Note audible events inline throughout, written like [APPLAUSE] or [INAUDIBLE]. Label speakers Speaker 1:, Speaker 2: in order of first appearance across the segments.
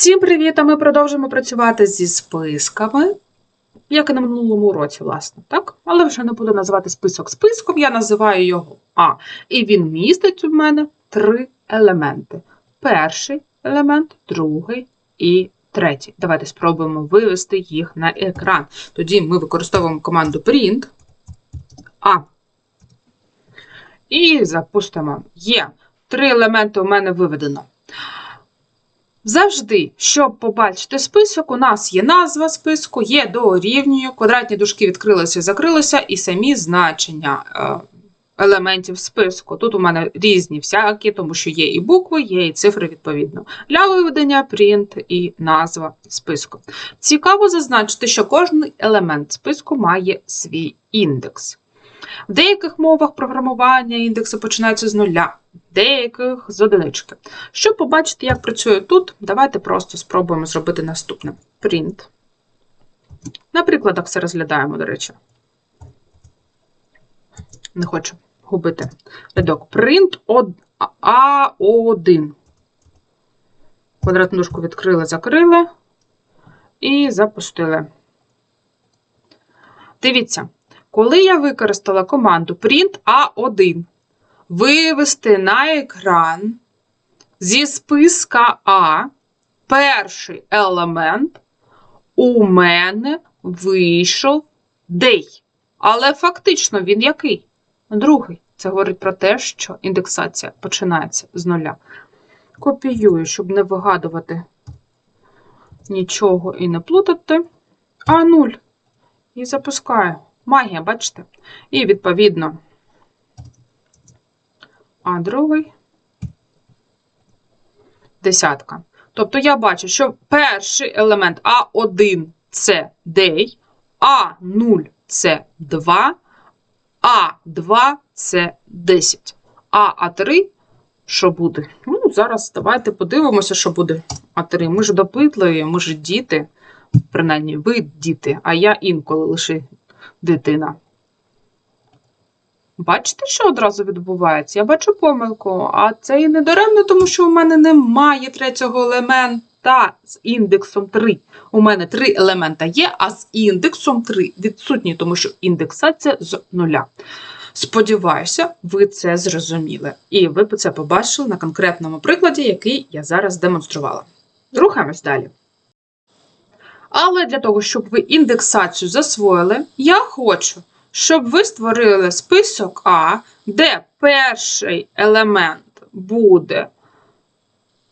Speaker 1: Всім привіт! А ми продовжимо працювати зі списками, як і на минулому уроці, власне, так? Але вже не буду називати список списком, я називаю його А. І він містить у мене три елементи: перший елемент, другий і третій. Давайте спробуємо вивести їх на екран. Тоді ми використовуємо команду print А. І запустимо. Є. Три елементи у мене виведено. Завжди, щоб побачити список, у нас є назва списку, є дорівнює, квадратні дужки відкрилися закрилися, і самі значення е, елементів списку. Тут у мене різні всякі, тому що є і букви, є і цифри відповідно. Для виведення print і назва списку. Цікаво зазначити, що кожен елемент списку має свій індекс. В деяких мовах програмування індекси починаються з нуля, деяких з одинички. Щоб побачити, як працює тут, давайте просто спробуємо зробити наступне: print. На прикладах все розглядаємо, до речі. Не хочу губити рядок. Print A1. Квадратну дужку відкрили, закрили і запустили. Дивіться. Коли я використала команду print A1, вивести на екран зі списка А перший елемент, у мене вийшов day. Але фактично він який? Другий. Це говорить про те, що індексація починається з нуля. Копіюю, щоб не вигадувати нічого і не плутати. А0. І запускаю. Магія, бачите? І, відповідно, а другий десятка. Тобто я бачу, що перший елемент А1 це day, А0 це 2, А2 це 10. А А3 що буде? Ну, зараз давайте подивимося, що буде А3. Ми ж допитливі, ми ж діти, принаймні, ви діти, а я інколи лише дитина. Бачите, що одразу відбувається? Я бачу помилку, а це і не даремно, тому що у мене немає третього елемента з індексом 3. У мене три елемента є, а з індексом 3 відсутні, тому що індексація з нуля. Сподіваюся, ви це зрозуміли. І ви це побачили на конкретному прикладі, який я зараз демонструвала. Рухаємось далі. Але для того, щоб ви індексацію засвоїли, я хочу, щоб ви створили список А, де перший елемент буде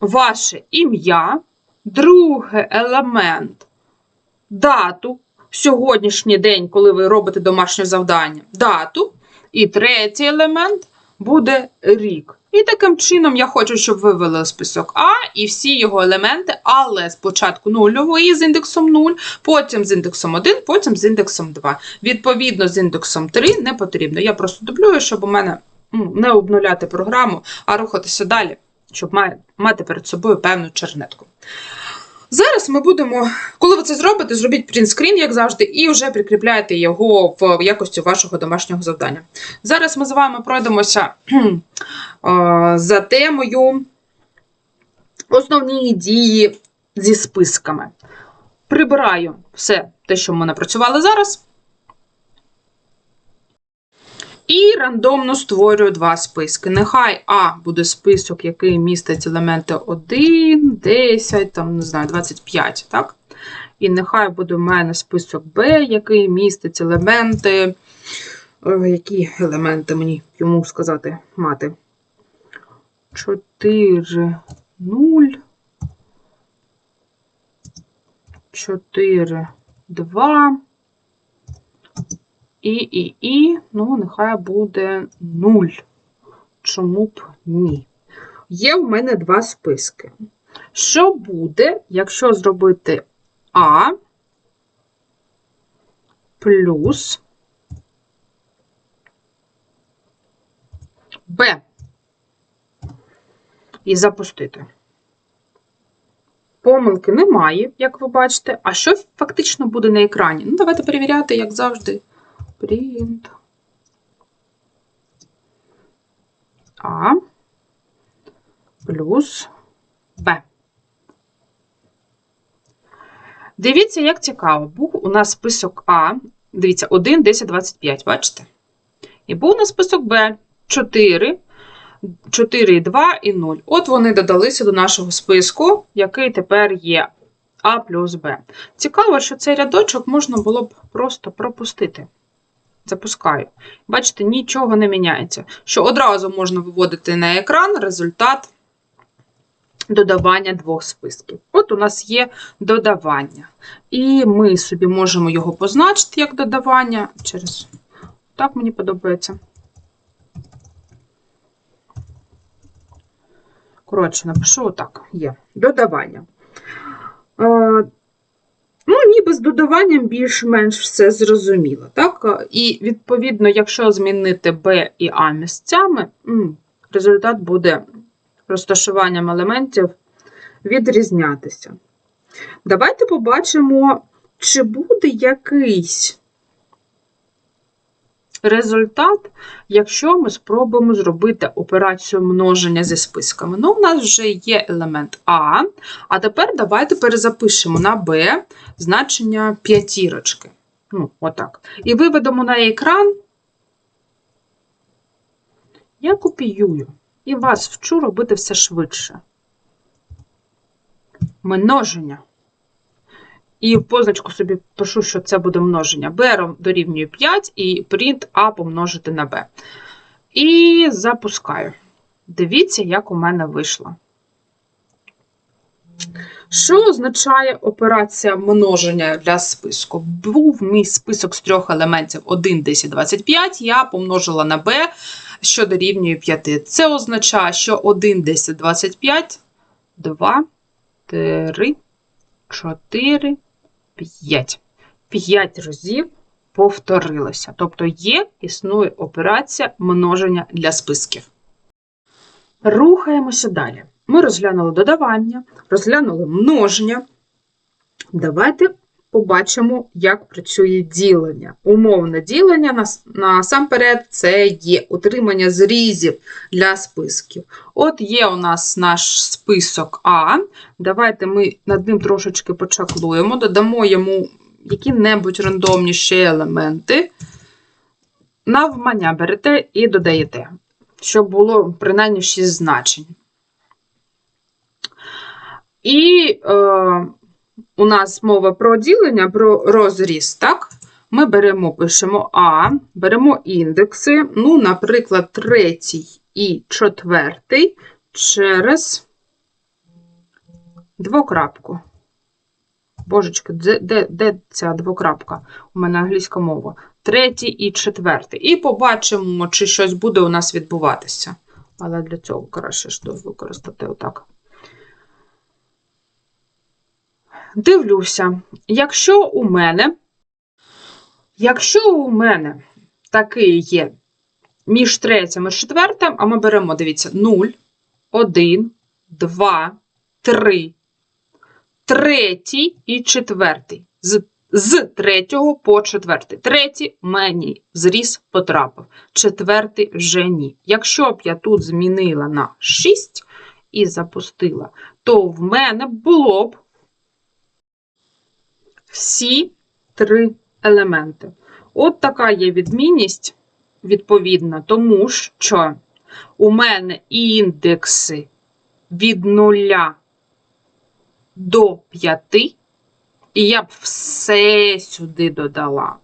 Speaker 1: ваше ім'я, другий елемент дату, сьогоднішній день, коли ви робите домашнє завдання, дату, і третій елемент буде рік. І таким чином я хочу, щоб ви ввели список А і всі його елементи, але спочатку нульової з індексом 0, потім з індексом 1, потім з індексом 2. Відповідно, з індексом 3 не потрібно. Я просто дублюю, щоб у мене ну, не обнуляти програму, а рухатися далі, щоб мати перед собою певну чернетку. Зараз ми будемо, коли ви це зробите, зробіть принтскрін, як завжди, і вже прикріпляйте його в якості вашого домашнього завдання. Зараз ми з вами пройдемося [CLEARS THROAT] за темою основні дії зі списками. Прибираю все те, що ми напрацювали зараз. І рандомно створюю два списки. Нехай А буде список, який містить елементи 1, 10, там, не знаю, 25. так? І нехай буде в мене список Б, який містить елементи. Е, які елементи мені йому сказати мати? 4, 0, 4, 2. І, і, і, ну, нехай буде 0. Чому б ні? Є в мене два списки. Що буде, якщо зробити А плюс Б і запустити? Помилки немає, як ви бачите. А що фактично буде на екрані? Ну, давайте перевіряти, як завжди print А плюс Б. Дивіться, як цікаво. Був у нас список А. Дивіться, 1, 10, 25, бачите? І був у нас список Б 4, 4, 2 і 0. От вони додалися до нашого списку, який тепер є А плюс Б. Цікаво, що цей рядочок можна було б просто пропустити. Запускаю. Бачите, нічого не міняється. Що одразу можна виводити на екран результат додавання двох списків. От у нас є додавання. І ми собі можемо його позначити як додавання через. Так мені подобається. Коротше, напишу отак. Є. Додавання. Ну, ніби з додаванням більш-менш все зрозуміло. Так? І, відповідно, якщо змінити Б і А місцями, результат буде розташуванням елементів відрізнятися. Давайте побачимо, чи буде якийсь результат, якщо ми спробуємо зробити операцію множення зі списками. Ну, у нас вже є елемент А, а тепер давайте перезапишемо на Б значення п'ятірочки. Ну, отак. І виведемо на екран. Я копіюю і вас вчу робити все швидше. Множення. І в позначку собі пишу, що це буде множення. b дорівнює 5 і print А помножити на b. І запускаю. Дивіться, як у мене вийшло. Що означає операція множення для списку? Був мій список з трьох елементів 1, 10, 25, я помножила на b, що дорівнює 5. Це означає, що 1, 10, 25, 2, 3, 4, 5. 5 разів повторилося. Тобто є, існує операція множення для списків. Рухаємося далі. Ми розглянули додавання, розглянули множення. Давайте побачимо, як працює ділення. Умовне ділення насамперед це є утримання зрізів для списків. От є у нас наш список А. Давайте ми над ним трошечки почаклуємо, додамо йому які-небудь рандомніші елементи. Навмання берете і додаєте, щоб було принаймні 6 значень. І е, у нас мова про ділення, про розріз, так? Ми беремо, пишемо А, беремо індекси, ну, наприклад, третій і четвертий через двокрапку. Божечки, де, де, де ця двокрапка? У мене англійська мова. Третій і четвертий. І побачимо, чи щось буде у нас відбуватися. Але для цього краще ж використати отак. Дивлюся, якщо у мене, якщо у мене такий є між третім і четвертим, а ми беремо, дивіться, 0, 1, 2, 3, третій і четвертий. З, з третього по четвертий. Третій мені зріз потрапив, четвертий вже ні. Якщо б я тут змінила на 6 і запустила, то в мене було б всі три елементи. От така є відмінність, відповідна, тому що у мене індекси від 0 до 5, і я б все сюди додала.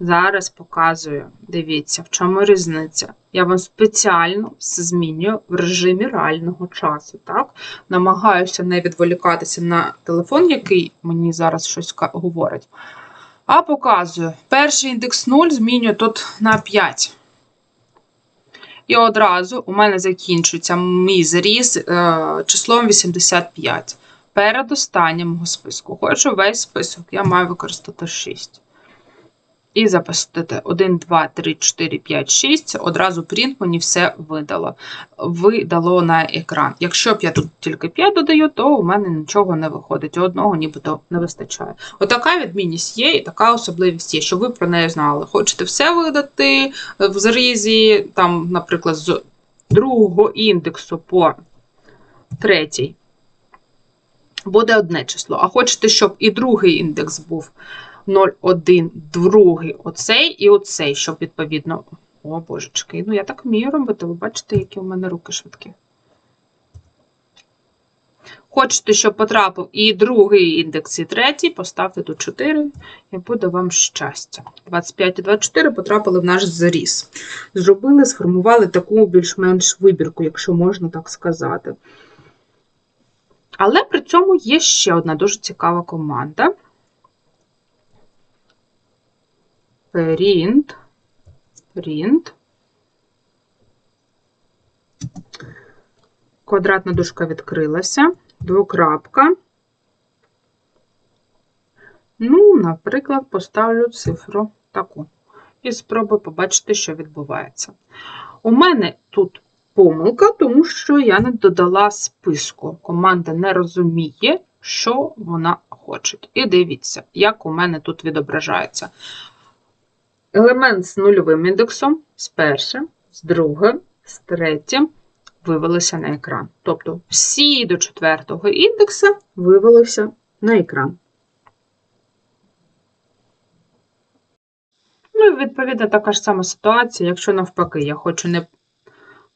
Speaker 1: Зараз показую, дивіться, в чому різниця. Я вам спеціально все змінюю в режимі реального часу. так? Намагаюся не відволікатися на телефон, який мені зараз щось говорить. А показую, перший індекс 0 змінюю тут на 5. І одразу у мене закінчується мій зріз е, числом 85. Перед останнім списку. Хочу весь список, я маю використати 6. І запустити 1, 2, 3, 4, 5, 6. Одразу принт мені все видало. Видало на екран. Якщо б я тут тільки 5 додаю, то у мене нічого не виходить. Одного нібито не вистачає. Отака відмінність є, і така особливість є, щоб ви про неї знали. Хочете все видати в зрізі, там, наприклад, з другого індексу по третій буде одне число. А хочете, щоб і другий індекс був 0, 1, другий оцей і оцей, щоб відповідно. О, божечки, ну я так вмію робити, ви бачите, які у мене руки швидкі. Хочете, щоб потрапив і другий індекс, і третій, поставте тут 4, і буде вам щастя. 25 і 24 потрапили в наш зріз. Зробили, сформували таку більш-менш вибірку, якщо можна так сказати. Але при цьому є ще одна дуже цікава команда. Print. Print. Квадратна дужка відкрилася. Двокрапка. Ну, наприклад, поставлю цифру таку. І спробую побачити, що відбувається. У мене тут помилка, тому що я не додала списку. Команда не розуміє, що вона хоче. І дивіться, як у мене тут відображається. Елемент з нульовим індексом, з першим, з другим, з третім вивелися на екран. Тобто всі до четвертого індекса вивелися на екран. Ну і відповідно така ж сама ситуація, якщо навпаки, я хочу не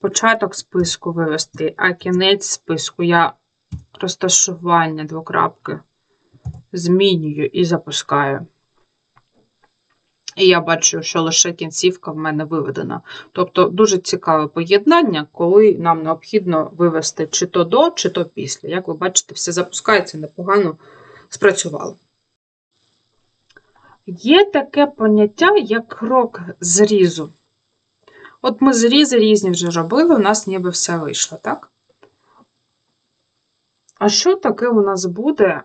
Speaker 1: початок списку вивести, а кінець списку я розташування двокрапки змінюю і запускаю. І я бачу, що лише кінцівка в мене виведена. Тобто дуже цікаве поєднання, коли нам необхідно вивести чи то до, чи то після. Як ви бачите, все запускається непогано спрацювало. Є таке поняття, як крок зрізу. От ми зрізи різні вже робили, у нас ніби все вийшло, так? А що таке у нас буде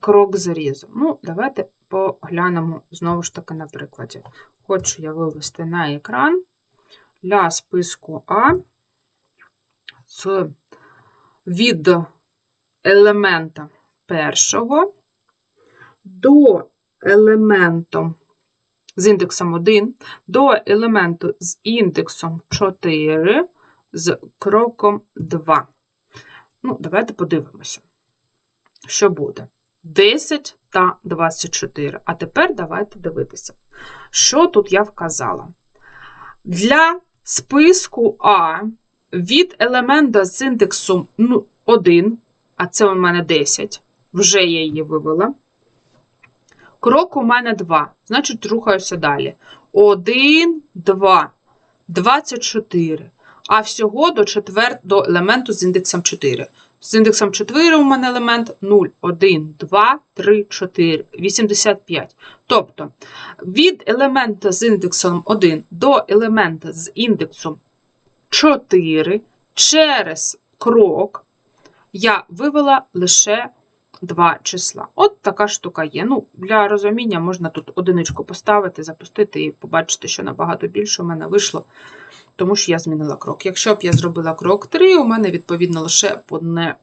Speaker 1: крок зрізу? Ну, давайте поглянемо знову ж таки на прикладі. Хочу я вивести на екран для списку А з від елемента першого до елементу з індексом 1 до елементу з індексом 4 з кроком 2. Ну, давайте подивимося, що буде. 10 та 24. А тепер давайте дивитися, що тут я вказала. Для списку А від елемента з індексом 1, а це у мене 10, вже я її вивела. Крок у мене 2, значить, рухаюся далі. 1, 2, 24. А всього до четвер... до елементу з індексом 4. З індексом 4 у мене елемент 0, 1, 2, 3, 4, 85. Тобто від елемента з індексом 1 до елемента з індексом 4 через крок я вивела лише два числа. От така штука є. Ну, Для розуміння можна тут одиничку поставити, запустити і побачити, що набагато більше у мене вийшло, тому що я змінила крок. Якщо б я зробила крок 3, у мене, відповідно, лише одне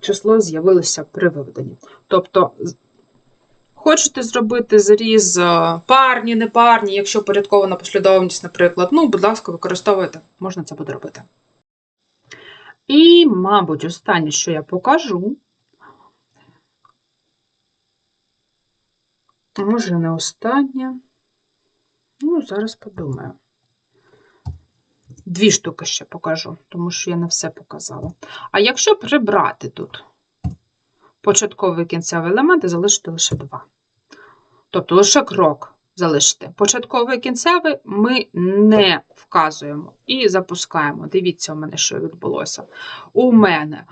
Speaker 1: число з'явилося при виведенні. Тобто, хочете зробити зріз е, парні, непарні, якщо порядкована послідовність, наприклад, ну, будь ласка, використовуйте, можна це буде робити. І, мабуть, останнє, що я покажу, Може, не останнє. Ну, зараз подумаю. Дві штуки ще покажу, тому що я не все показала. А якщо прибрати тут початковий кінцевий елемент залишити лише два. Тобто лише крок залишити. Початковий кінцевий ми не вказуємо і запускаємо. Дивіться, у мене що відбулося. У мене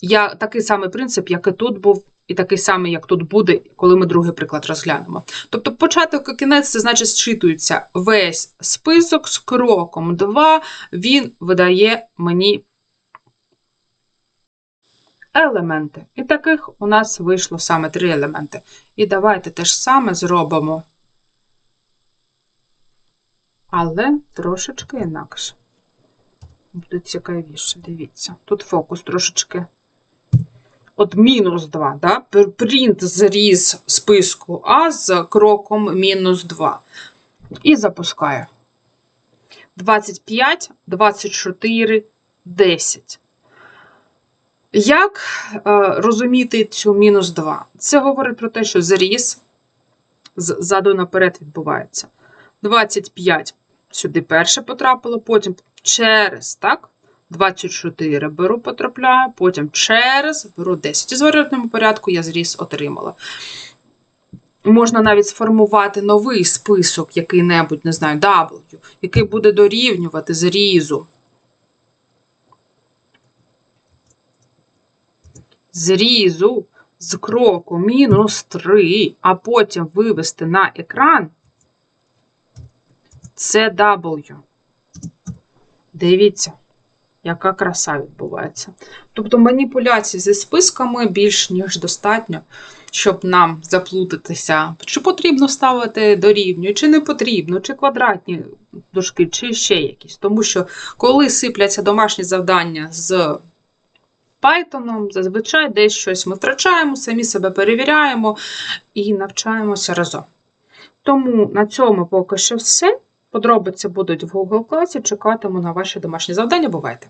Speaker 1: я такий самий принцип, як і тут був і такий самий, як тут буде, коли ми другий приклад розглянемо. Тобто початок і кінець, це значить, зчитується весь список з кроком 2, він видає мені елементи. І таких у нас вийшло саме три елементи. І давайте те ж саме зробимо. Але трошечки інакше. Буде цікавіше, дивіться. Тут фокус трошечки от мінус 2, да? принт зріз списку А з кроком мінус 2. І запускаю. 25, 24, 10. Як е, розуміти цю мінус 2? Це говорить про те, що зріз ззаду наперед відбувається. 25 сюди перше потрапило, потім через, так? 24 беру, потрапляю, потім через беру 10. І в зворотному порядку я зріз отримала. Можна навіть сформувати новий список, який-небудь, не знаю, W, який буде дорівнювати зрізу. Зрізу з кроку мінус 3, а потім вивести на екран це W. Дивіться, яка краса відбувається. Тобто маніпуляцій зі списками більш ніж достатньо, щоб нам заплутатися, чи потрібно ставити дорівнює, чи не потрібно, чи квадратні дужки, чи ще якісь. Тому що коли сипляться домашні завдання з Python, зазвичай десь щось ми втрачаємо, самі себе перевіряємо і навчаємося разом. Тому на цьому поки що все. Подробиці будуть в Google класі. Чекатиму на ваші домашні завдання. Бувайте!